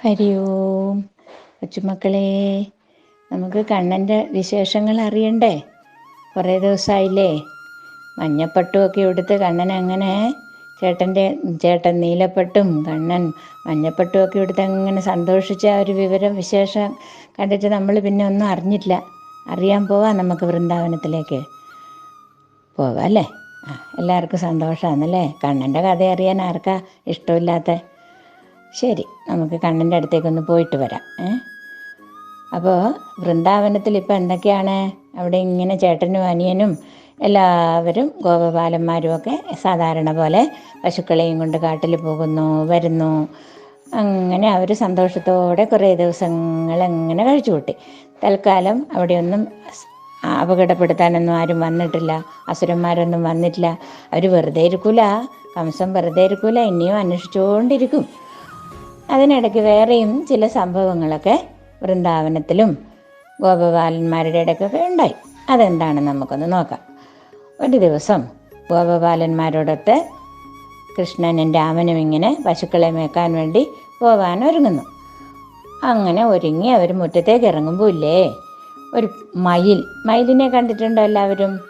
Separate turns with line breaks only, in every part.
ഹരി ഓം. കൊച്ചുമക്കളെ നമുക്ക് കണ്ണന്റെ വിശേഷങ്ങൾ അറിയണ്ടേ? കുറേ ദിവസമായില്ലേ മഞ്ഞപ്പട്ടുമൊക്കെ എടുത്ത് കണ്ണൻ അങ്ങനെ ചേട്ടന്റെ ചേട്ടൻ നീലപ്പട്ടും കണ്ണൻ മഞ്ഞപ്പട്ടുമൊക്കെ എടുത്ത് അങ്ങനെ സന്തോഷിച്ച ആ ഒരു വിവരം വിശേഷം കണ്ടിട്ട് നമ്മൾ പിന്നെ ഒന്നും അറിഞ്ഞില്ല. അറിയാൻ പോവാം നമുക്ക് വൃന്ദാവനത്തിലേക്ക്. പോവാം അല്ലേ? ആ എല്ലാവർക്കും സന്തോഷമാണല്ലേ കണ്ണന്റെ കഥ അറിയാൻ ആർക്കാ ഇഷ്ടമില്ലാത്ത ശരി നമുക്ക് കണ്ണന്റെ അടുത്തേക്കൊന്ന് പോയിട്ട് വരാം ഏ? അപ്പോൾ വൃന്ദാവനത്തിൽ ഇപ്പോൾ എന്തൊക്കെയാണ്? അവിടെ ഇങ്ങനെ ചേട്ടനും അനിയനും എല്ലാവരും ഗോപപാലന്മാരും ഒക്കെ സാധാരണ പോലെ പശുക്കളെയും കൊണ്ട് കാട്ടിൽ പോകുന്നു വരുന്നു. അങ്ങനെ അവർ സന്തോഷത്തോടെ കുറേ ദിവസങ്ങൾ അങ്ങനെ കഴിച്ചു കൂട്ടി. തൽക്കാലം അവിടെയൊന്നും അപകടപ്പെടുത്താനൊന്നും ആരും വന്നിട്ടില്ല അസുരന്മാരൊന്നും വന്നിട്ടില്ല. അവർ വെറുതെ ഇരിക്കൂല കംസം വെറുതെ ഇരിക്കൂല ഇനിയും അന്വേഷിച്ചുകൊണ്ടിരിക്കും അതിനിടയ്ക്ക് വേറെയും ചില സംഭവങ്ങളൊക്കെ വൃന്ദാവനത്തിലും ഗോപബാലന്മാരുടെ ഇടയ്ക്കൊക്കെ ഉണ്ടായി. അതെന്താണെന്ന് നമുക്കൊന്ന് നോക്കാം. ഒരു ദിവസം ഗോപബാലന്മാരോടൊത്ത് കൃഷ്ണനും രാമനും ഇങ്ങനെ പശുക്കളെ മേക്കാൻ വേണ്ടി പോകാൻ ഒരുങ്ങുന്നു. അങ്ങനെ ഒരുങ്ങി അവർ മുറ്റത്തേക്ക് ഇറങ്ങുമ്പോൾ ഇല്ലേ? ഒരു മയിൽ. മയിലിനെ കണ്ടിട്ടുണ്ടോ എല്ലാവരും?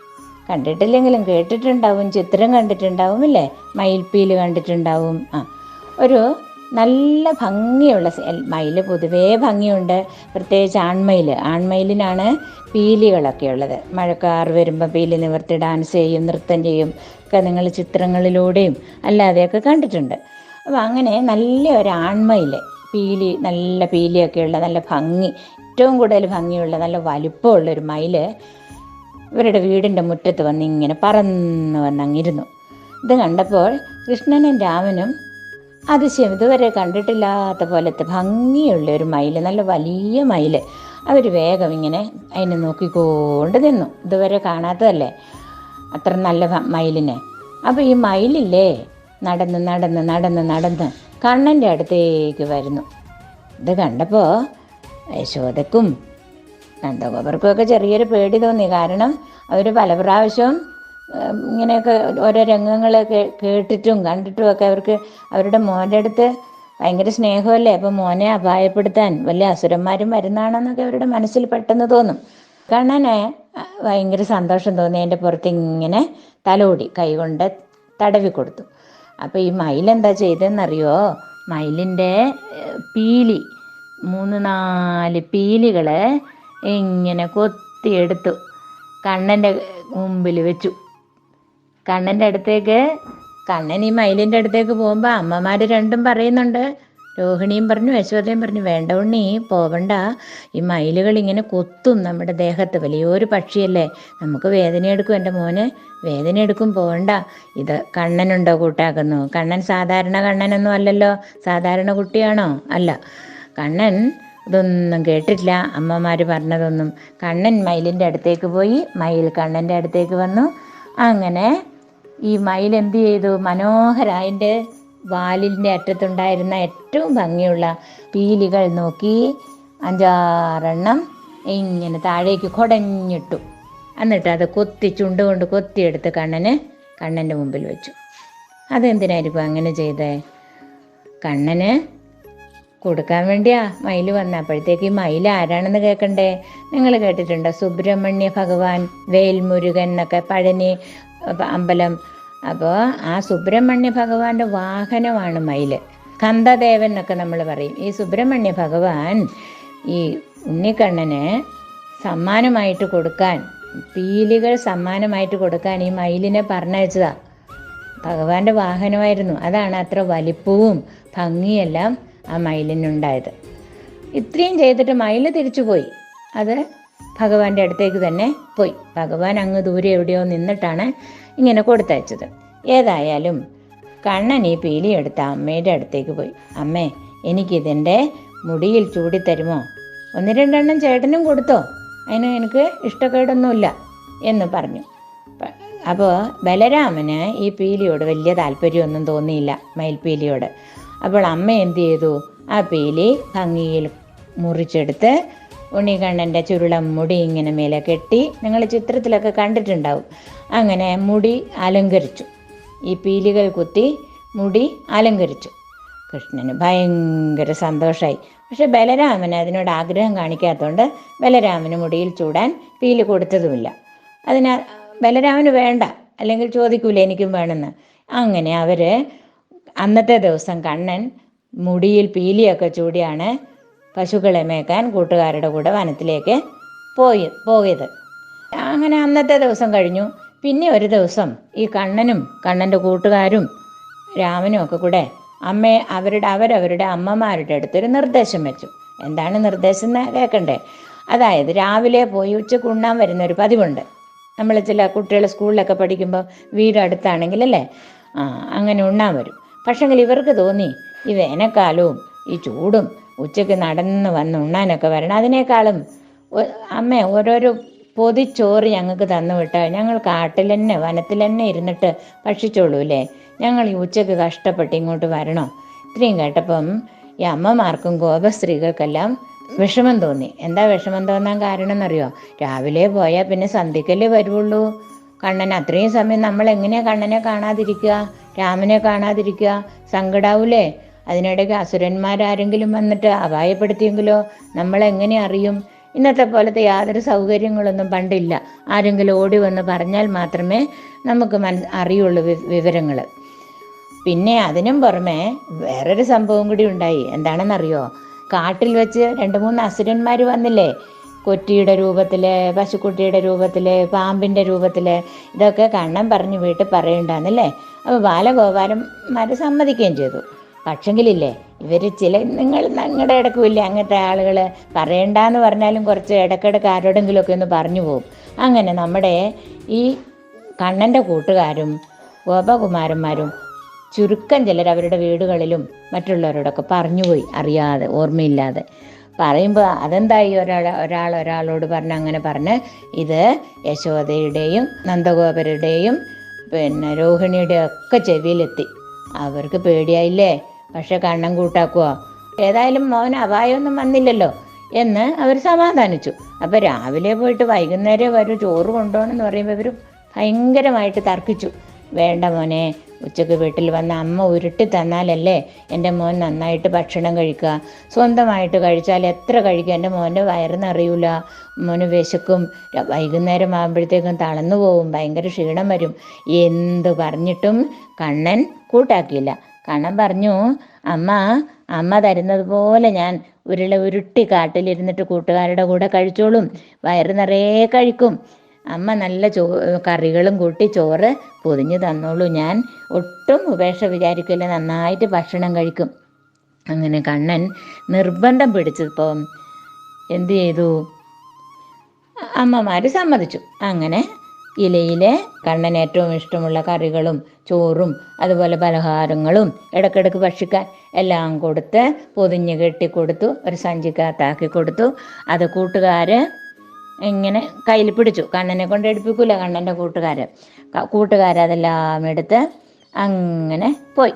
കണ്ടിട്ടില്ലെങ്കിലും കേട്ടിട്ടുണ്ടാവും. ചിത്രം കണ്ടിട്ടുണ്ടാവും ഇല്ലേ മയിൽപ്പീൽ കണ്ടിട്ടുണ്ടാവും. ആ. ഒരു നല്ല ഭംഗിയുള്ള മയിൽ പൊതുവേ ഭംഗിയുണ്ട്. പ്രത്യേകിച്ച് ആൺമയിൽ ആൺമയിലിനാണ് പീലികളൊക്കെ ഉള്ളത്. മഴക്കാർ വരുമ്പോൾ പീലി നിവർത്തി ഡാൻസ് ചെയ്യും നൃത്തം ചെയ്യും ഒക്കെ നിങ്ങൾ ചിത്രങ്ങളിലൂടെയും അല്ലാതെയൊക്കെ കണ്ടിട്ടുണ്ട്. അപ്പോൾ അങ്ങനെ നല്ല ഒരു ആൺമയിൽ പീലി നല്ല പീലിയൊക്കെയുള്ള നല്ല ഭംഗി ഏറ്റവും കൂടുതൽ ഭംഗിയുള്ള നല്ല വലുപ്പമുള്ള ഒരു മയിൽ ഇവരുടെ വീടിന്റെ മുറ്റത്ത് വന്ന് ഇങ്ങനെ പറന്ന് വന്നങ്ങിരുന്നു ഇത് കണ്ടപ്പോൾ കൃഷ്ണനും രാമനും അതിശയം. ഇതുവരെ കണ്ടിട്ടില്ലാത്ത പോലത്തെ ഭംഗിയുള്ള ഒരു മയിൽ നല്ല വലിയ മയിൽ അവർ വേഗം ഇങ്ങനെ അതിനെ നോക്കിക്കൊണ്ട് നിന്നു. ഇതുവരെ കാണാത്തതല്ലേ? അത്ര നല്ല മയിലിനെ. അപ്പോൾ ഈ മയിലില്ലേ? നടന്ന് നടന്ന് നടന്ന് നടന്ന് കണ്ണന്റെ അടുത്തേക്ക് വരുന്നു. ഇത് കണ്ടപ്പോൾ യശോദക്കും നന്ദഗോപർക്കും ഒക്കെ ചെറിയൊരു പേടി തോന്നി. കാരണം അവർ പല പ്രാവശ്യവും ഇങ്ങനെയൊക്കെ ഓരോ രംഗങ്ങളൊക്കെ കേട്ടിട്ടും കണ്ടിട്ടും ഒക്കെ അവർക്ക് അവരുടെ മോന്റെ അടുത്ത് ഭയങ്കര സ്നേഹമല്ലേ? അപ്പം മോനെ അപായപ്പെടുത്താൻ വലിയ അസുരന്മാരും വരുന്നതാണെന്നൊക്കെ അവരുടെ മനസ്സിൽ പെട്ടെന്ന് തോന്നും. കണ്ണനെ ഭയങ്കര സന്തോഷം തോന്നി. എന്റെ പുറത്ത് ഇങ്ങനെ തലോടി കൈകൊണ്ട് തടവി കൊടുത്തു. അപ്പോൾ ഈ മയിലെന്താ ചെയ്തതെന്നറിയോ? മയിലിന്റെ പീലി മൂന്ന് നാല് പീലികൾ ഇങ്ങനെ കൊത്തിയെടുത്തു. കണ്ണന്റെ മുമ്പിൽ വെച്ചു. കണ്ണന്റെ അടുത്തേക്ക് കണ്ണൻ ഈ മയിലിന്റെ അടുത്തേക്ക് പോകുമ്പോൾ അമ്മമാർ രണ്ടും പറയുന്നുണ്ട്. രോഹിണിയും പറഞ്ഞു യശോദയും പറഞ്ഞു വേണ്ട ഉണ്ണി പോവണ്ട. ഈ മയിലുകൾ ഇങ്ങനെ കൊത്തും നമ്മുടെ ദേഹത്ത്. വലിയൊരു പക്ഷിയല്ലേ. നമുക്ക് വേദനയെടുക്കും എന്റെ മോന്. വേദനയെടുക്കും പോവണ്ട. ഇത് കണ്ണനുണ്ടോ കൂട്ടാക്കുന്നു? കണ്ണൻ സാധാരണ കണ്ണനൊന്നും അല്ലല്ലോ. സാധാരണ കുട്ടിയാണോ? അല്ല. കണ്ണൻ ഇതൊന്നും കേട്ടിട്ടില്ല. അമ്മമാർ പറഞ്ഞതൊന്നും. കണ്ണൻ മയിലിന്റെ അടുത്തേക്ക് പോയി മയിൽ കണ്ണന്റെ അടുത്തേക്ക് വന്നു. അങ്ങനെ ഈ മയിൽ എന്ത് ചെയ്തു? മനോഹര അതിന്റെ വാലിന്റെ അറ്റത്തുണ്ടായിരുന്ന ഏറ്റവും ഭംഗിയുള്ള പീലികൾ നോക്കി അഞ്ചാറെണ്ണം ഇങ്ങനെ താഴേക്ക് കൊടഞ്ഞിട്ടു. എന്നിട്ട് അത് കൊത്തി ചുണ്ടുകൊണ്ട് കൊത്തിയെടുത്ത് കണ്ണന് കണ്ണന്റെ മുമ്പിൽ വെച്ചു. അതെന്തിനായിരിക്കും അങ്ങനെ ചെയ്തേ? കണ്ണന് കൊടുക്കാൻ വേണ്ടിയാ മയിൽ വന്ന. അപ്പോഴത്തേക്ക് ഈ മയിൽ ആരാണെന്ന് കേൾക്കണ്ടേ നിങ്ങൾ കേട്ടിട്ടുണ്ടോ? സുബ്രഹ്മണ്യ ഭഗവാൻ വേൽമുരുകൻ എന്നൊക്കെ പഴനി അമ്പലം. അപ്പോൾ ആ സുബ്രഹ്മണ്യ ഭഗവാന്റെ വാഹനമാണ് മയിൽ കന്തദേവൻ എന്നൊക്കെ നമ്മൾ പറയും. ഈ സുബ്രഹ്മണ്യ ഭഗവാൻ ഈ ഉണ്ണിക്കണ്ണന് സമ്മാനമായിട്ട് കൊടുക്കാൻ പീലികൾ സമ്മാനമായിട്ട് കൊടുക്കാൻ ഈ മയിലിനെ പറഞ്ഞയച്ചതാ. ഭഗവാന്റെ വാഹനമായിരുന്നു. അതാണ് അത്ര വലിപ്പവും ഭംഗിയെല്ലാം ആ മയിലിനുണ്ടായത്. ഇത്രയും ചെയ്തിട്ട് മയിൽ തിരിച്ചുപോയി. അത് ഭഗവാന്റെ അടുത്തേക്ക് തന്നെ പോയി. ഭഗവാൻ അങ്ങ് ദൂരെ എവിടെയോ നിന്നിട്ടാണ് ഇങ്ങനെ കൊടുത്തയച്ചത്. ഏതായാലും കണ്ണൻ ഈ പീലി എടുത്ത അമ്മയുടെ അടുത്തേക്ക് പോയി. അമ്മേ എനിക്കിതിന്റെ മുടിയിൽ ചൂടിത്തരുമോ ഒന്ന് രണ്ടെണ്ണം ചേട്ടനും കൊടുത്തോ? അതിന് എനിക്ക് ഇഷ്ടക്കേടൊന്നുമില്ല എന്ന് പറഞ്ഞു. അപ്പോൾ ബലരാമന് ഈ പീലിയോട് വലിയ താല്പര്യമൊന്നും തോന്നിയില്ല മയിൽപീലിയോട്. അപ്പോൾ അമ്മ എന്ത് ചെയ്തു? ആ പീലി ഭംഗിയിൽ മുറിച്ചെടുത്ത് ഉണ്ണിക്കണ്ണന്റെ ചുരുളം മുടി ഇങ്ങനെ മേലെ കെട്ടി നിങ്ങൾ ചിത്രത്തിലൊക്കെ കണ്ടിട്ടുണ്ടാവും. അങ്ങനെ മുടി അലങ്കരിച്ചു. ഈ പീലികൾ കുത്തി മുടി അലങ്കരിച്ചു. കൃഷ്ണന് ഭയങ്കര സന്തോഷമായി പക്ഷെ ബലരാമൻ അതിനോട് ആഗ്രഹം കാണിക്കാത്തതുകൊണ്ട് ബലരാമന് മുടിയിൽ ചൂടാൻ പീൽ കൊടുത്തതുമില്ല. അതിനാ ബലരാമന് വേണ്ട അല്ലെങ്കിൽ ചോദിക്കൂല എനിക്കും വേണമെന്ന് അങ്ങനെ അവർ അന്നത്തെ ദിവസം കണ്ണൻ മുടിയിൽ പീലിയൊക്കെ ചൂടിയാണ് പശുക്കളെ മേക്കാൻ കൂട്ടുകാരുടെ കൂടെ വനത്തിലേക്ക് പോയി പോയത്. അങ്ങനെ അന്നത്തെ ദിവസം കഴിഞ്ഞു. പിന്നെ ഒരു ദിവസം ഈ കണ്ണനും കണ്ണന്റെ കൂട്ടുകാരും രാമനും ഒക്കെ കൂടെ അമ്മയെ അവരുടെ അവരവരുടെ അമ്മമാരുടെ അടുത്തൊരു നിർദ്ദേശം വെച്ചു. എന്താണ് നിർദ്ദേശം എന്ന് കേൾക്കണ്ടേ? അതായത് രാവിലെ പോയി ഉച്ചയ്ക്ക് ഉണ്ണാൻ വരുന്ന ഒരു പതിവുണ്ട്. നമ്മൾ ചില കുട്ടികൾ സ്കൂളിലൊക്കെ പഠിക്കുമ്പോൾ വീട് അടുത്താണെങ്കിൽ അല്ലേ? ആ അങ്ങനെ ഉണ്ണാൻ വരും. പക്ഷെങ്കിൽ ഇവർക്ക് തോന്നി ഈ വേനൽക്കാലവും ഈ ചൂടും ഉച്ചയ്ക്ക് നടന്ന് വന്ന് ഉണ്ണാനൊക്കെ വരണം. അതിനേക്കാളും അമ്മ ഓരോരോ പൊതിച്ചോറ് ഞങ്ങൾക്ക് തന്നു വിട്ടാൽ ഞങ്ങൾ കാട്ടിൽ തന്നെ വനത്തിൽ തന്നെ ഇരുന്നിട്ട് ഭക്ഷിച്ചോളൂ അല്ലേ ഞങ്ങൾ ഈ ഉച്ചയ്ക്ക് കഷ്ടപ്പെട്ട് ഇങ്ങോട്ട് വരണോ? ഇത്രയും കേട്ടപ്പം ഈ അമ്മമാർക്കും ഗോപസ്ത്രീകൾക്കെല്ലാം വിഷമം തോന്നി. എന്താ വിഷമം തോന്നാൻ കാരണം എന്നറിയോ രാവിലെ പോയാൽ പിന്നെ സന്ധ്യക്കല്ലേ വരുവുള്ളൂ. കണ്ണൻ അത്രയും സമയം നമ്മൾ എങ്ങനെയാ കണ്ണനെ കാണാതിരിക്കുക? രാമനെ കാണാതിരിക്കുക? സങ്കടാവൂലേ? അതിനിടയ്ക്ക് അസുരന്മാരാരെങ്കിലും വന്നിട്ട് അപായപ്പെടുത്തിയെങ്കിലോ നമ്മളെങ്ങനെ അറിയും? ഇന്നത്തെ പോലത്തെ യാതൊരു സൗകര്യങ്ങളൊന്നും പണ്ടില്ല. ആരെങ്കിലും ഓടി വന്ന് പറഞ്ഞാൽ മാത്രമേ നമുക്ക് മന അറിയുള്ളൂ വിവരങ്ങൾ പിന്നെ അതിനും പുറമെ വേറൊരു സംഭവം കൂടി ഉണ്ടായി. എന്താണെന്നറിയോ? കാട്ടിൽ വെച്ച് രണ്ട് മൂന്ന് അസുരന്മാർ വന്നില്ലേ? കൊറ്റിയുടെ രൂപത്തിൽ പശുക്കുട്ടിയുടെ രൂപത്തിൽ പാമ്പിന്റെ രൂപത്തിൽ ഇതൊക്കെ കണ്ണൻ പറഞ്ഞ് വീട്ടിൽ പറയണ്ടാന്നല്ലേ അപ്പോൾ ബാലഗോപാലന്മാർ സമ്മതിക്കുകയും ചെയ്തു. പക്ഷെങ്കിലില്ലേ ഇവർ ചില നിങ്ങൾ നിങ്ങളുടെ ഇടക്കുമില്ലേ അങ്ങനത്തെ ആളുകൾ പറയണ്ടെന്ന് പറഞ്ഞാലും കുറച്ച് ഇടയ്ക്കിടയ്ക്ക് ആരോടെങ്കിലുമൊക്കെ ഒന്ന് പറഞ്ഞു പോകും അങ്ങനെ നമ്മുടെ ഈ കണ്ണന്റെ കൂട്ടുകാരും ഗോപകുമാരന്മാരും ചുരുക്കം ചിലർ അവരുടെ വീടുകളിലും മറ്റുള്ളവരോടൊക്കെ പറഞ്ഞുപോയി അറിയാതെ ഓർമ്മയില്ലാതെ. പറയുമ്പോൾ അതെന്തായി ഒരാൾ ഒരാൾ ഒരാളോട് പറഞ്ഞ് അങ്ങനെ പറഞ്ഞ് ഇത് യശോദയുടെയും നന്ദഗോപരുടെയും പിന്നെ രോഹിണിയുടെയും ഒക്കെ ചെവിയിലെത്തി. അവർക്ക് പേടിയായില്ലേ? പക്ഷെ കണ്ണം കൂട്ടാക്കുവോ? ഏതായാലും മോൻ അപായമൊന്നും വന്നില്ലല്ലോ എന്ന് അവർ സമാധാനിച്ചു. അപ്പോൾ രാവിലെ പോയിട്ട് വൈകുന്നേരം വരും ചോറ് കൊണ്ടുപോകണമെന്ന് പറയുമ്പോൾ ഇവർ ഭയങ്കരമായിട്ട് തർക്കിച്ചു. വേണ്ട മോനെ ഉച്ചയ്ക്ക് വീട്ടിൽ വന്ന അമ്മ ഉരുട്ടി തന്നാലല്ലേ എന്റെ മോൻ നന്നായിട്ട് ഭക്ഷണം കഴിക്കുക. സ്വന്തമായിട്ട് കഴിച്ചാൽ എത്ര കഴിക്കുക എന്റെ മോന്റെ വയറിനറിയൂല. മോന് വിശക്കും. വൈകുന്നേരം ആകുമ്പോഴത്തേക്കും തളർന്നു പോവും. ഭയങ്കര ക്ഷീണം വരും. എന്ത് പറഞ്ഞിട്ടും കണ്ണൻ കൂട്ടാക്കിയില്ല. കണ്ണൻ പറഞ്ഞു അമ്മ അമ്മ തരുന്നത് പോലെ ഞാൻ ഉരുള ഉരുട്ടി കാട്ടിലിരുന്നിട്ട് കൂട്ടുകാരുടെ കൂടെ കഴിച്ചോളും. വയറ് നിറയെ കഴിക്കും. അമ്മ നല്ല ചോ കറികളും കൂട്ടി ചോറ് പൊതിഞ്ഞ് തന്നോളൂ. ഞാൻ ഒട്ടും ഉപേക്ഷ വിചാരിക്കില്ല നന്നായിട്ട് ഭക്ഷണം കഴിക്കും. അങ്ങനെ കണ്ണൻ നിർബന്ധം പിടിച്ചപ്പോൾ എന്തു ചെയ്തു? അമ്മമാർ സമ്മതിച്ചു. അങ്ങനെ ഇലയിലെ കണ്ണൻ ഏറ്റവും ഇഷ്ടമുള്ള കറികളും ചോറും അതുപോലെ പലഹാരങ്ങളും ഇടയ്ക്കിടയ്ക്ക് ഭക്ഷിക്കാൻ എല്ലാം കൊടുത്ത് പൊതിഞ്ഞ് കെട്ടിക്കൊടുത്തു ഒരു സഞ്ചിക്കകത്താക്കി കൊടുത്തു. അത് കൂട്ടുകാർ ഇങ്ങനെ കയ്യിൽ പിടിച്ചു. കണ്ണനെ കൊണ്ട് എടുപ്പിക്കൂല കണ്ണന്റെ കൂട്ടുകാർ കൂട്ടുകാരതെല്ലാം എടുത്ത് അങ്ങനെ പോയി.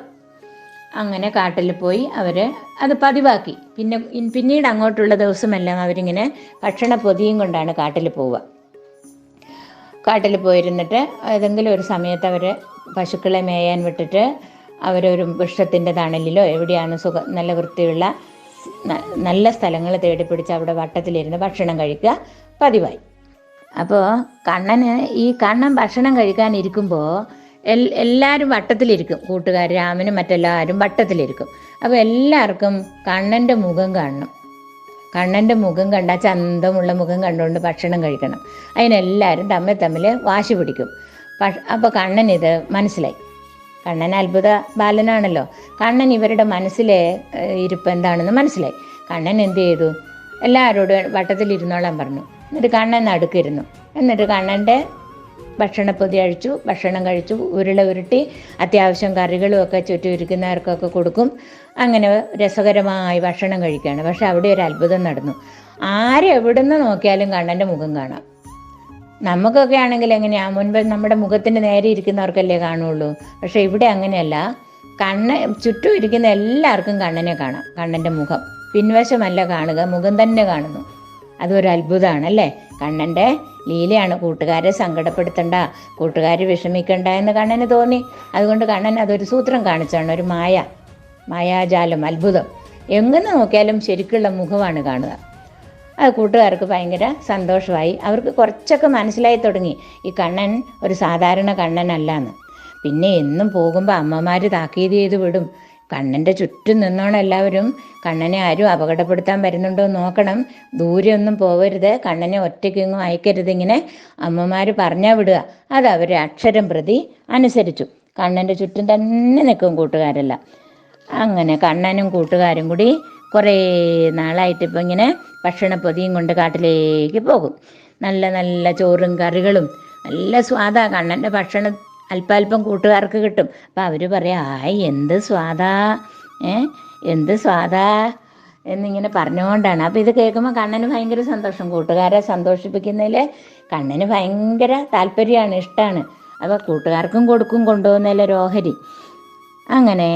അങ്ങനെ കാട്ടിൽ പോയി അവർ അത് പതിവാക്കി. പിന്നെ പിന്നീട് അങ്ങോട്ടുള്ള ദിവസമെല്ലാം അവരിങ്ങനെ ഭക്ഷണ പൊതിയും കൊണ്ടാണ് കാട്ടിൽ പോവുക. കാട്ടിൽ പോയിരുന്നിട്ട് ഏതെങ്കിലും ഒരു സമയത്ത് അവർ പശുക്കളെ മേയാൻ വിട്ടിട്ട് അവരൊരു വൃക്ഷത്തിന്റെ തണലിലോ എവിടെയാണ് സുഖ നല്ല വൃത്തിയുള്ള നല്ല സ്ഥലങ്ങൾ തേടി പിടിച്ച് അവിടെ വട്ടത്തിലിരുന്ന് ഭക്ഷണം കഴിക്കുക. പതിവായി. അപ്പോൾ കണ്ണന് ഈ കണ്ണൻ ഭക്ഷണം കഴിക്കാനിരിക്കുമ്പോൾ എൽ എല്ലാവരും വട്ടത്തിലിരിക്കും. കൂട്ടുകാർ രാമനും മറ്റെല്ലാവരും വട്ടത്തിലിരിക്കും. അപ്പോൾ എല്ലാവർക്കും കണ്ണന്റെ മുഖം കാണണം. കണ്ണന്റെ മുഖം കണ്ട ചന്തമുള്ള മുഖം കണ്ടുകൊണ്ട് ഭക്ഷണം കഴിക്കണം. അതിനെല്ലാവരും തമ്മിൽ തമ്മിൽ വാശി പിടിക്കും. അപ്പോൾ കണ്ണൻ ഇത് മനസ്സിലായി. കണ്ണൻ അത്ഭുത ബാലനാണല്ലോ. കണ്ണൻ ഇവരുടെ മനസ്സിലെ ഇരിപ്പ് എന്താണെന്ന് മനസ്സിലായി. കണ്ണൻ എന്ത് ചെയ്തു? എല്ലാവരോടും വട്ടത്തിലിരുന്നോളാൻ പറഞ്ഞു. എന്നിട്ട് കണ്ണൻ നടുക്കിരുന്നു എന്നിട്ട് കണ്ണന്റെ ഭക്ഷണപ്പൊതി അഴിച്ചു ഭക്ഷണം കഴിച്ചു ഉരുള ഉരുട്ടി അത്യാവശ്യം കറികളും ഒക്കെ ചുറ്റും ഇരിക്കുന്നവർക്കൊക്കെ കൊടുക്കും. അങ്ങനെ രസകരമായി ഭക്ഷണം കഴിക്കുകയാണ്. പക്ഷെ അവിടെ ഒരു അത്ഭുതം നടന്നു. ആരെവിടുന്ന് നോക്കിയാലും കണ്ണന്റെ മുഖം കാണാം. നമുക്കൊക്കെ ആണെങ്കിൽ എങ്ങനെയാ? മുൻപ് നമ്മുടെ മുഖത്തിന് നേരെ ഇരിക്കുന്നവർക്കല്ലേ കാണുള്ളൂ. പക്ഷെ ഇവിടെ അങ്ങനെയല്ല. കണ്ണ് ചുറ്റും ഇരിക്കുന്ന എല്ലാവർക്കും കണ്ണനെ കാണാം. കണ്ണന്റെ മുഖം. പിൻവശമല്ല കാണുക മുഖം തന്നെ കാണുന്നു. അതൊരു അത്ഭുതമാണ് അല്ലേ? കണ്ണന്റെ ലീലയാണ്. കൂട്ടുകാരെ സങ്കടപ്പെടുത്തണ്ട കൂട്ടുകാർ വിഷമിക്കണ്ട എന്ന് കണ്ണന് തോന്നി. അതുകൊണ്ട് കണ്ണൻ അതൊരു സൂത്രം കാണിച്ചാണ്. ഒരു മായ മായാജാലം അത്ഭുതം. എങ്ങനെ നോക്കിയാലും ശരിക്കുള്ള മുഖമാണ് കാണുക. അത് കൂട്ടുകാർക്ക് ഭയങ്കര സന്തോഷമായി. അവർക്ക് കുറച്ചൊക്കെ മനസ്സിലായി തുടങ്ങി. ഈ കണ്ണൻ ഒരു സാധാരണ കണ്ണനല്ല എന്ന് പിന്നെ എന്നും പോകുമ്പോൾ അമ്മമാർ താക്കീത് ചെയ്ത് വിടും. കണ്ണന്റെ ചുറ്റും നിന്നോണം എല്ലാവരും. കണ്ണനെ ആരും അപകടപ്പെടുത്താൻ വരുന്നുണ്ടോ നോക്കണം. ദൂരെ ഒന്നും പോകരുത് കണ്ണനെ ഒറ്റയ്ക്കെങ്ങും അയക്കരുത്. ഇങ്ങനെ അമ്മമാർ പറഞ്ഞാൽ വിടുക. അത് അവർ അക്ഷരം പ്രതി അനുസരിച്ചു. കണ്ണന്റെ ചുറ്റും തന്നെ നിൽക്കും കൂട്ടുകാരല്ല. അങ്ങനെ കണ്ണനും കൂട്ടുകാരും കൂടി കുറേ നാളായിട്ട് ഇപ്പം ഇങ്ങനെ ഭക്ഷണപ്പൊതിയും കൊണ്ട് കാട്ടിലേക്ക് പോകും. നല്ല നല്ല ചോറും കറികളും. നല്ല സ്വാദാ കണ്ണന്റെ ഭക്ഷണം അല്പാൽപ്പം കൂട്ടുകാർക്ക് കിട്ടും. അപ്പം അവർ പറയാം ആയ് എന്ത് സ്വാദാ ഏ എന്ത് സ്വാദാ എന്നിങ്ങനെ പറഞ്ഞുകൊണ്ടാണ്. അപ്പോൾ ഇത് കേൾക്കുമ്പോൾ കണ്ണന് ഭയങ്കര സന്തോഷം. കൂട്ടുകാരെ സന്തോഷിപ്പിക്കുന്നതിൽ കണ്ണന് ഭയങ്കര താല്പര്യമാണ് ഇഷ്ടമാണ് അപ്പോൾ കൂട്ടുകാർക്കും കൊടുക്കും കൊണ്ടുപോകുന്നതിലെ ഓഹരി. അങ്ങനെ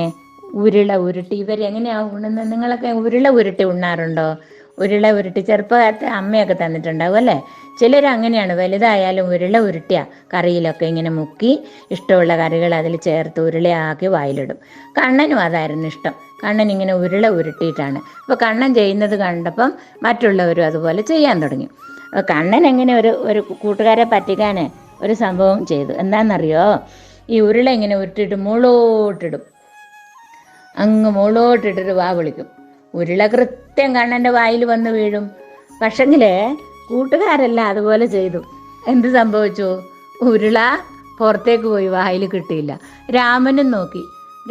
ഉരുള ഉരുട്ടി ഇവരെങ്ങനെയാ ഉണ്ണുന്നത് നിങ്ങളൊക്കെ ഉരുള ഉരുട്ടി ഉണ്ണാറുണ്ടോ? ഉരുള ഉരുട്ടി. ചെറുപ്പകാലത്ത് അമ്മയൊക്കെ തന്നിട്ടുണ്ടാവും അല്ലേ? ചിലർ അങ്ങനെയാണ്. വലുതായാലും ഉരുള ഉരുട്ടിയ കറിയിലൊക്കെ ഇങ്ങനെ മുക്കി ഇഷ്ടമുള്ള കറികൾ അതിൽ ചേർത്ത് ഉരുളയാക്കി വായിലിടും. കണ്ണനും അതായിരുന്നു ഇഷ്ടം. കണ്ണൻ ഇങ്ങനെ ഉരുള ഉരുട്ടിയിട്ടാണ്. അപ്പോൾ കണ്ണൻ ചെയ്യുന്നത് കണ്ടപ്പം മറ്റുള്ളവരും അതുപോലെ ചെയ്യാൻ തുടങ്ങി. കണ്ണൻ എങ്ങനെ ഒരു ഒരു കൂട്ടുകാരെ പറ്റിക്കാൻ ഒരു സംഭവം ചെയ്തു. എന്താണെന്നറിയോ ഈ ഉരുള ഇങ്ങനെ ഉരുട്ടിയിട്ട് മുളോട്ടിടും അങ്ങ് മുളോട്ടിട്ടൊരു വാ വിളിക്കും. ഉരുള കൃത്യം കണ്ണന്റെ വായിൽ വന്ന് വീഴും. പക്ഷെങ്കിൽ കൂട്ടുകാരല്ല അതുപോലെ ചെയ്തു. എന്ത് സംഭവിച്ചു? ഉരുള പുറത്തേക്ക് പോയി വായിൽ കിട്ടിയില്ല. രാമനും നോക്കി.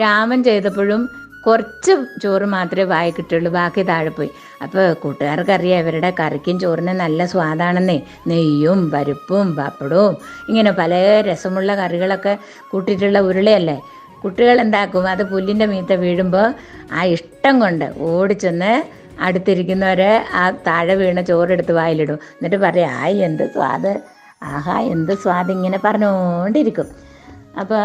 രാമൻ ചെയ്തപ്പോഴും കുറച്ച് ചോറ് മാത്രമേ വായി കിട്ടുള്ളൂ ബാക്കി താഴെ പോയി. അപ്പോൾ കൂട്ടുകാർക്കറിയാം ഇവരുടെ കറിക്കും ചോറിന് നല്ല സ്വാദാണെന്നേ. നെയ്യും പരിപ്പും പപ്പടവും ഇങ്ങനെ പല രസമുള്ള കറികളൊക്കെ കൂട്ടിയിട്ടുള്ള ഉരുളയല്ലേ? കുട്ടികൾ എന്താക്കും അത് പുല്ലിന്റെ മീത്ത വീഴുമ്പോൾ ആ ഇഷ്ടം കൊണ്ട് ഓടിച്ചെന്ന് അടുത്തിരിക്കുന്നവരെ ആ താഴെ വീണ ചോറെടുത്ത് വായിലിടും. എന്നിട്ട് പറയും ആയി എന്ത് സ്വാദ്. ആഹാ എന്ത് സ്വാദ് ഇങ്ങനെ പറഞ്ഞുകൊണ്ടിരിക്കും അപ്പോൾ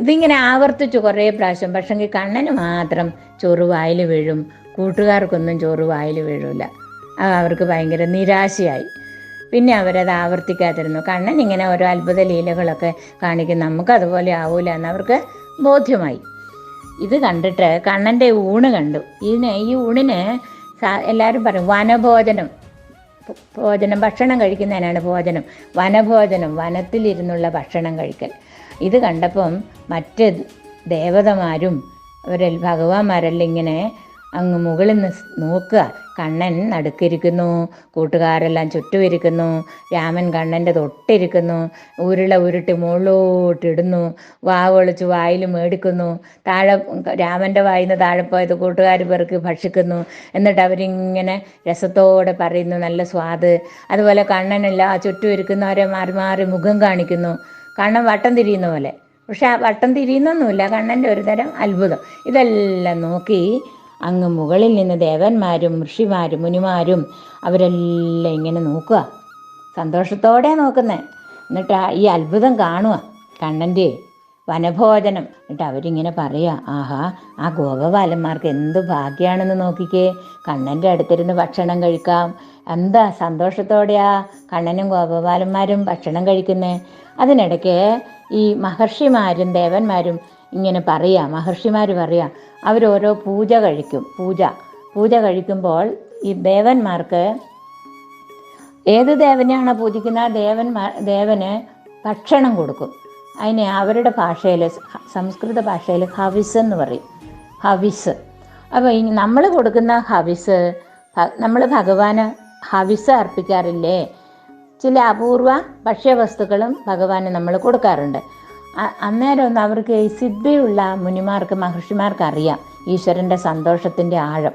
ഇതിങ്ങനെ ആവർത്തിച്ചു കുറേ പ്രാവശ്യം. പക്ഷെങ്കിൽ കണ്ണന് മാത്രം ചോറ് വായിൽ വീഴും. കൂട്ടുകാർക്കൊന്നും ചോറ് വായിൽ വീഴില്ല അവർക്ക് ഭയങ്കര നിരാശയായി. പിന്നെ അവരത് ആവർത്തിക്കാതിരുന്നു. കണ്ണൻ ഇങ്ങനെ ഓരോ അത്ഭുത ലീലകളൊക്കെ കാണിക്കും. നമുക്ക് അതുപോലെ ആവൂല എന്ന് അവർക്ക് ബോധ്യമായി. ഇത് കണ്ടിട്ട് കണ്ണന്റെ ഊണ് കണ്ടു. ഇതിന് ഈ ഊണിന് എല്ലാവരും പറയും വനഭോജനം. ഭോജനം ഭക്ഷണം കഴിക്കുന്നതിനാണ് ഭോജനം. വനഭോജനം വനത്തിലിരുന്നുള്ള ഭക്ഷണം കഴിക്കൽ. ഇത് കണ്ടപ്പം മറ്റ് ദേവതമാരും അവരിൽ ഭഗവാന്മാരെല്ലാം ഇങ്ങനെ അങ്ങ് മുകളിൽ നിന്ന് നോക്കുക. കണ്ണൻ നടുക്കിരിക്കുന്നു. കൂട്ടുകാരെല്ലാം ചുറ്റുമിരിക്കുന്നു. രാമൻ കണ്ണന്റെ തൊട്ടിരിക്കുന്നു. ഉരുള ഉരുട്ടി മുകളിലോട്ടിടുന്നു വാവൊളിച്ച് വായിൽ മേടിക്കുന്നു. താഴെ രാമന്റെ വായിൽ നിന്ന് താഴെ പോയത് കൂട്ടുകാർ പേർക്ക് ഭക്ഷിക്കുന്നു. എന്നിട്ട് അവരിങ്ങനെ രസത്തോടെ പറയുന്നു നല്ല സ്വാദ്. അതുപോലെ കണ്ണനല്ല ചുറ്റും ഇരിക്കുന്നവരെ മാറി മാറി മുഖം കാണിക്കുന്നു. കണ്ണൻ വട്ടം തിരിയുന്ന പോലെ. പക്ഷെ ആ വട്ടം തിരിയുന്നൊന്നുമില്ല. കണ്ണന്റെ ഒരു തരം അത്ഭുതം. ഇതെല്ലാം നോക്കി അങ്ങ് മുകളിൽ നിന്ന് ദേവന്മാരും ഋഷിമാരും മുനിമാരും അവരെല്ലാം ഇങ്ങനെ നോക്കുക. സന്തോഷത്തോടെ നോക്കുന്നേ. എന്നിട്ട് ഈ അത്ഭുതം കാണുക. കണ്ണന്റെ വനഭോജനം. എന്നിട്ട് അവരിങ്ങനെ പറയുക ആഹാ ആ ഗോപബാലന്മാർക്ക് എന്ത് ഭാഗ്യമാണെന്ന് നോക്കിക്കേ. കണ്ണന്റെ അടുത്തിരുന്ന് ഭക്ഷണം കഴിക്കാം. എന്താ സന്തോഷത്തോടെയാ കണ്ണനും ഗോപബാലന്മാരും ഭക്ഷണം കഴിക്കുന്നേ? അതിനിടയ്ക്ക് ഈ മഹർഷിമാരും ദേവന്മാരും ഇങ്ങനെ പറയാം മഹർഷിമാർ പറയാം അവരോരോ പൂജ കഴിക്കും പൂജ. പൂജ കഴിക്കുമ്പോൾ ഈ ദേവന്മാർക്ക് ഏത് ദേവനെയാണോ പൂജിക്കുന്ന ദേവൻ ദേവന് ഭക്ഷണം കൊടുക്കും. അതിന് അവരുടെ ഭാഷയിൽ സംസ്കൃത ഭാഷയിൽ ഹവിസ് എന്ന് പറയും. ഹവിസ്. അപ്പോൾ ഈ നമ്മൾ കൊടുക്കുന്ന ഹവിസ് നമ്മൾ ഭഗവാന് ഹവിസ് അർപ്പിക്കാറില്ലേ? ചില അപൂർവ ഭക്ഷ്യവസ്തുക്കളും ഭഗവാന് നമ്മൾ കൊടുക്കാറുണ്ട്. അന്നേരം ഒന്ന് അവർക്ക് സിദ്ധിയുള്ള മുനിമാർക്ക് മഹർഷിമാർക്ക് അറിയാം ഈശ്വരന്റെ സന്തോഷത്തിന്റെ ആഴം.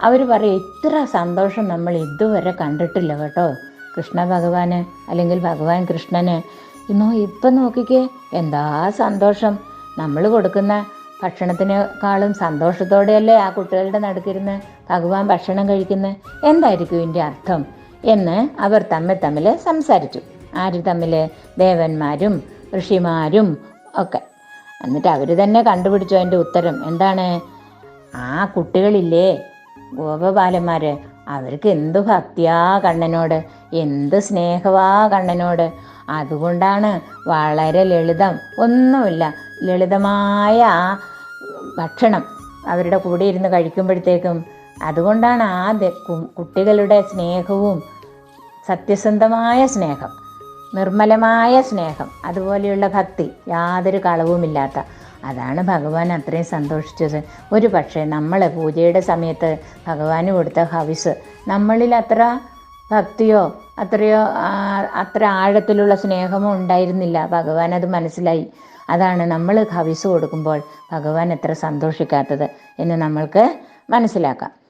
അവർ പറയും ഇത്ര സന്തോഷം നമ്മൾ ഇതുവരെ കണ്ടിട്ടില്ല കേട്ടോ. കൃഷ്ണ ഭഗവാന് അല്ലെങ്കിൽ ഭഗവാൻ കൃഷ്ണന്. ഇന്നോ ഇപ്പം നോക്കിക്കേ എന്താ സന്തോഷം. നമ്മൾ കൊടുക്കുന്ന ഭക്ഷണത്തിനേക്കാളും സന്തോഷത്തോടെയല്ലേ ആ കുട്ടികളുടെ നടുക്കിരുന്ന് ഭഗവാൻ ഭക്ഷണം കഴിക്കുന്നത് എന്തായിരിക്കും ഇതിന്റെ അർത്ഥം? എന്ന് അവർ തമ്മിൽ തമ്മിൽ സംസാരിച്ചു. ആര് തമ്മിൽ ദേവന്മാരും ഋഷിമാരും ഒക്കെ. എന്നിട്ട് അവർ തന്നെ കണ്ടുപിടിച്ചു അതിന്റെ ഉത്തരം. എന്താണ്? ആ കുട്ടികളില്ലേ ഗോപബാലന്മാർ അവർക്ക് എന്ത് ഭക്തിയാ കണ്ണനോട്? എന്ത് സ്നേഹവാ കണ്ണനോട്? അതുകൊണ്ടാണ് വളരെ ലളിതം. ഒന്നുമില്ല. ലളിതമായ ആ ഭക്ഷണം അവരുടെ കൂടെ ഇരുന്ന് കഴിക്കുമ്പോഴത്തേക്കും അതുകൊണ്ടാണ് ആ കുട്ടികളുടെ സ്നേഹവും സത്യസന്ധമായ സ്നേഹം. നിർമ്മലമായ സ്നേഹം അതുപോലെയുള്ള ഭക്തി യാതൊരു കളവുമില്ലാത്ത. അതാണ് ഭഗവാൻ അത്രയും സന്തോഷിച്ചത്. ഒരു പക്ഷേ നമ്മൾ പൂജയുടെ സമയത്ത് ഭഗവാന് കൊടുത്ത ഹവിസ് നമ്മളിൽ അത്ര ഭക്തിയോ അത്രയോ അത്ര ആഴത്തിലുള്ള സ്നേഹമോ ഉണ്ടായിരുന്നില്ല. ഭഗവാൻ അത് മനസ്സിലായി. അതാണ് നമ്മൾ ഹവിസ് കൊടുക്കുമ്പോൾ ഭഗവാൻ എത്ര സന്തോഷിക്കാത്തത് എന്ന് നമ്മൾക്ക് മനസ്സിലാക്കാം.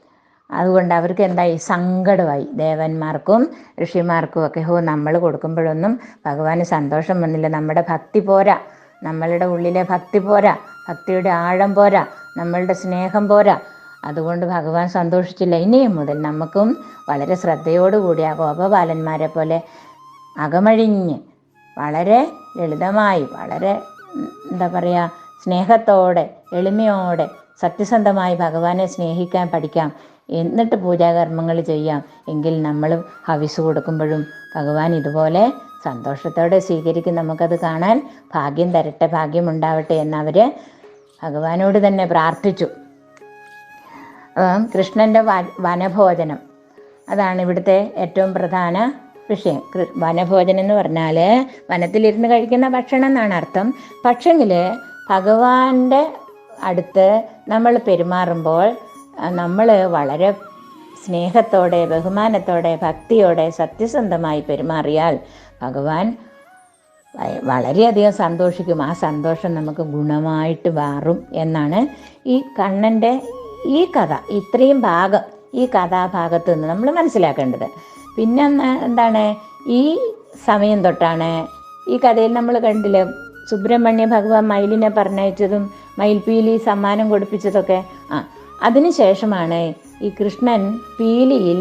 അതുകൊണ്ട് അവർക്ക് എന്തായി? സങ്കടമായി. ദേവന്മാർക്കും ഋഷിമാർക്കും ഒക്കെ ഹോ നമ്മൾ കൊടുക്കുമ്പോഴൊന്നും ഭഗവാന് സന്തോഷം വന്നില്ല. നമ്മുടെ ഭക്തി പോരാ. നമ്മളുടെ ഉള്ളിലെ ഭക്തി പോരാ. ഭക്തിയുടെ ആഴം പോരാ. നമ്മളുടെ സ്നേഹം പോരാ. അതുകൊണ്ട് ഭഗവാൻ സന്തോഷിച്ചില്ല. ഇനിയും മുതൽ നമുക്കും വളരെ ശ്രദ്ധയോടുകൂടി ആ ഗോപബാലന്മാരെ പോലെ അകമഴിഞ്ഞ് വളരെ ലളിതമായി വളരെ എന്താ പറയുക സ്നേഹത്തോടെ എളിമയോടെ സത്യസന്ധമായി ഭഗവാനെ സ്നേഹിക്കാൻ പഠിക്കാം. എന്നിട്ട് പൂജാകർമ്മങ്ങൾ ചെയ്യാം. എങ്കിൽ നമ്മൾ ഹവിസ് കൊടുക്കുമ്പോഴും ഭഗവാൻ ഇതുപോലെ സന്തോഷത്തോടെ സ്വീകരിക്കും. നമുക്കത് കാണാൻ ഭാഗ്യം തരട്ടെ ഭാഗ്യം ഉണ്ടാവട്ടെ എന്നവർ ഭഗവാനോട് തന്നെ പ്രാർത്ഥിച്ചു. കൃഷ്ണന്റെ വനഭോജനം. അതാണ് ഇവിടുത്തെ ഏറ്റവും പ്രധാന വിഷയം. വനഭോജനം എന്ന് പറഞ്ഞാൽ വനത്തിലിരുന്ന് കഴിക്കുന്ന ഭക്ഷണം എന്നാണ് അർത്ഥം. പക്ഷെങ്കിൽ ഭഗവാന്റെ അടുത്ത് നമ്മൾ പെരുമാറുമ്പോൾ നമ്മൾ വളരെ സ്നേഹത്തോടെ ബഹുമാനത്തോടെ ഭക്തിയോടെ സത്യസന്ധമായി പെരുമാറിയാൽ ഭഗവാൻ വളരെയധികം സന്തോഷിക്കും. ആ സന്തോഷം നമുക്ക് ഗുണമായിട്ട് മാറും എന്നാണ് ഈ കണ്ണന്റെ ഈ കഥ ഇത്രയും ഭാഗം ഈ കഥാഭാഗത്ത് നിന്ന് നമ്മൾ മനസ്സിലാക്കേണ്ടത്. പിന്നെ എന്താണ് ഈ സമയം തൊട്ടാണ് ഈ കഥയിൽ നമ്മൾ കണ്ടില്ലേ സുബ്രഹ്മണ്യ ഭഗവാൻ മയിലിനെ പറഞ്ഞയച്ചതും മയിൽപീലി സമ്മാനം കൊടുപ്പിച്ചതൊക്കെ. ആ അതിനുശേഷമാണ് ഈ കൃഷ്ണൻ പീലിയിൽ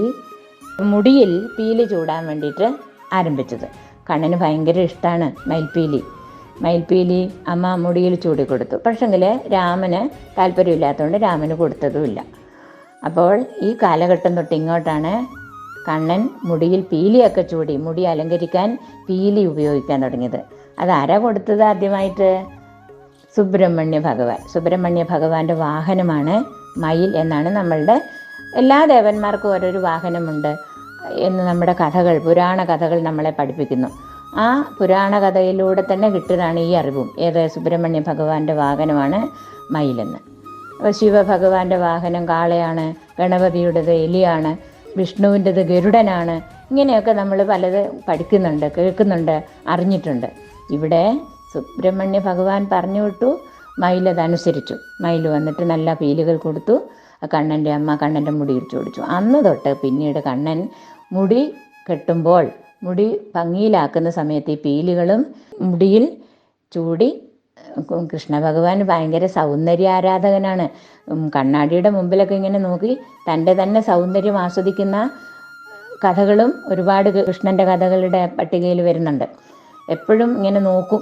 മുടിയിൽ പീലി ചൂടാൻ വേണ്ടിയിട്ട് ആരംഭിച്ചത്. കണ്ണന് ഭയങ്കര ഇഷ്ടമാണ് മയിൽപ്പീലി മയിൽപ്പീലി അമ്മ മുടിയിൽ ചൂടി കൊടുത്തു. പക്ഷെങ്കിൽ രാമന് താല്പര്യമില്ലാത്തതുകൊണ്ട് രാമന് കൊടുത്തതുമില്ല. അപ്പോൾ ഈ കാലഘട്ടം തൊട്ട് ഇങ്ങോട്ടാണ് കണ്ണൻ മുടിയിൽ പീലിയൊക്കെ ചൂടി മുടി അലങ്കരിക്കാൻ പീലി ഉപയോഗിക്കാൻ തുടങ്ങിയത്. അതാരാ കൊടുത്തത് ആദ്യമായിട്ട്? സുബ്രഹ്മണ്യ ഭഗവാൻ. സുബ്രഹ്മണ്യ ഭഗവാന്റെ വാഹനമാണ് മയിൽ എന്നാണ് നമ്മളുടെ എല്ലാ ദേവന്മാർക്കും ഓരോരു വാഹനമുണ്ട് എന്ന് നമ്മുടെ കഥകൾ പുരാണ കഥകൾ നമ്മളെ പഠിപ്പിക്കുന്നു. ആ പുരാണ കഥയിലൂടെ തന്നെ കിട്ടിയതാണ് ഈ അറിവും. ഏത് സുബ്രഹ്മണ്യ ഭഗവാന്റെ വാഹനമാണ് മയിലെന്ന്. ശിവഭഗവാന്റെ വാഹനം കാളയാണ് ഗണപതിയുടേത് എലിയാണ് വിഷ്ണുവിന്റെത് ഗരുഡനാണ്. ഇങ്ങനെയൊക്കെ നമ്മൾ പലത് പഠിക്കുന്നുണ്ട് കേൾക്കുന്നുണ്ട് അറിഞ്ഞിട്ടുണ്ട്. ഇവിടെ സുബ്രഹ്മണ്യ ഭഗവാൻ പറഞ്ഞു വിട്ടു മയിലതനുസരിച്ചു മയിൽ വന്നിട്ട് നല്ല പീലുകൾ കൊടുത്തു. കണ്ണന്റെ അമ്മ കണ്ണന്റെ മുടി ഇടിച്ചു കൊടുത്തു. അന്ന് തൊട്ട് പിന്നീട് കണ്ണൻ മുടി കെട്ടുമ്പോൾ മുടി ഭംഗിയിലാക്കുന്ന സമയത്ത് ഈ പീലുകളും മുടിയിൽ ചൂടി കൃഷ്ണ ഭഗവാൻ ഭയങ്കര സൗന്ദര്യ ആരാധകനാണ്. കണ്ണാടിയുടെ മുമ്പിലൊക്കെ ഇങ്ങനെ നോക്കി തന്റെ തന്നെ സൗന്ദര്യം ആസ്വദിക്കുന്ന കഥകളും ഒരുപാട് കൃഷ്ണന്റെ കഥകളുടെ പട്ടികയിൽ വരുന്നുണ്ട്. എപ്പോഴും ഇങ്ങനെ നോക്കും.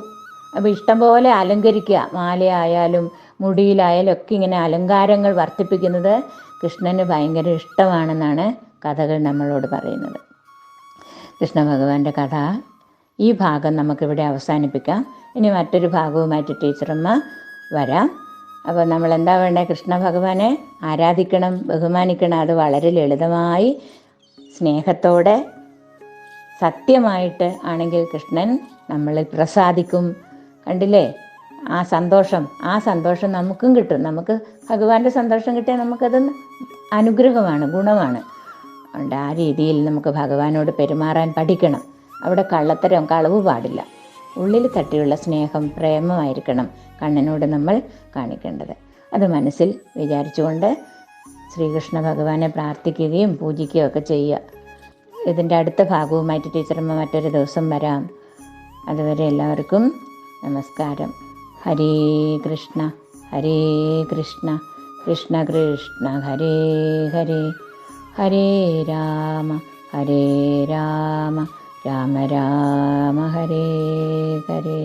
അപ്പോൾ ഇഷ്ടംപോലെ അലങ്കരിക്കുക. മാലയായാലും മുടിയിലായാലും ഒക്കെ ഇങ്ങനെ അലങ്കാരങ്ങൾ വർദ്ധിപ്പിക്കുന്നത് കൃഷ്ണന് ഭയങ്കര ഇഷ്ടമാണെന്നാണ് കഥകൾ നമ്മളോട് പറയുന്നത്. കൃഷ്ണ ഭഗവാന്റെ കഥ. ഈ ഭാഗം നമുക്കിവിടെ അവസാനിപ്പിക്കാം. ഇനി മറ്റൊരു ഭാഗവുമായിട്ട് ടീച്ചറമ്മ വരാം. അപ്പോൾ നമ്മൾ എന്താ വേണ്ടത് കൃഷ്ണ ഭഗവാനെ ആരാധിക്കണം ബഹുമാനിക്കണം. അത് വളരെ ലളിതമായി സ്നേഹത്തോടെ സത്യമായിട്ട് ആണെങ്കിൽ കൃഷ്ണൻ നമ്മളിൽ പ്രസാദിക്കും. കണ്ടില്ലേ? ആ സന്തോഷം ആ സന്തോഷം നമുക്കും കിട്ടും. നമുക്ക് ഭഗവാന്റെ സന്തോഷം കിട്ടിയാൽ നമുക്കത് അനുഗ്രഹമാണ് ഗുണമാണ്. അതുകൊണ്ട് ആ രീതിയിൽ നമുക്ക് ഭഗവാനോട് പെരുമാറാൻ പഠിക്കണം. അവിടെ കള്ളത്തരം കളവ് പാടില്ല. ഉള്ളിൽ തട്ടിയുള്ള സ്നേഹം പ്രേമമായിരിക്കണം കണ്ണനോട് നമ്മൾ കാണിക്കേണ്ടത്. അത് മനസ്സിൽ വിചാരിച്ചുകൊണ്ട് ശ്രീകൃഷ്ണ ഭഗവാനെ പ്രാർത്ഥിക്കുകയും പൂജിക്കുകയും ഒക്കെ ചെയ്യുക. ഇതിന്റെ അടുത്ത ഭാഗവുമായിട്ട് ടീച്ചർമ്മ മറ്റൊരു ദിവസം വരാം. അതുവരെ എല്ലാവർക്കും നമസ്കാരം. ഹരേ കൃഷ്ണ ഹരേ കൃഷ്ണ കൃഷ്ണ കൃഷ്ണ ഹരേ ഹരേ. ഹരേ രാമ ഹരേ രാമ രാമ രാമ ഹരേ ഹരേ.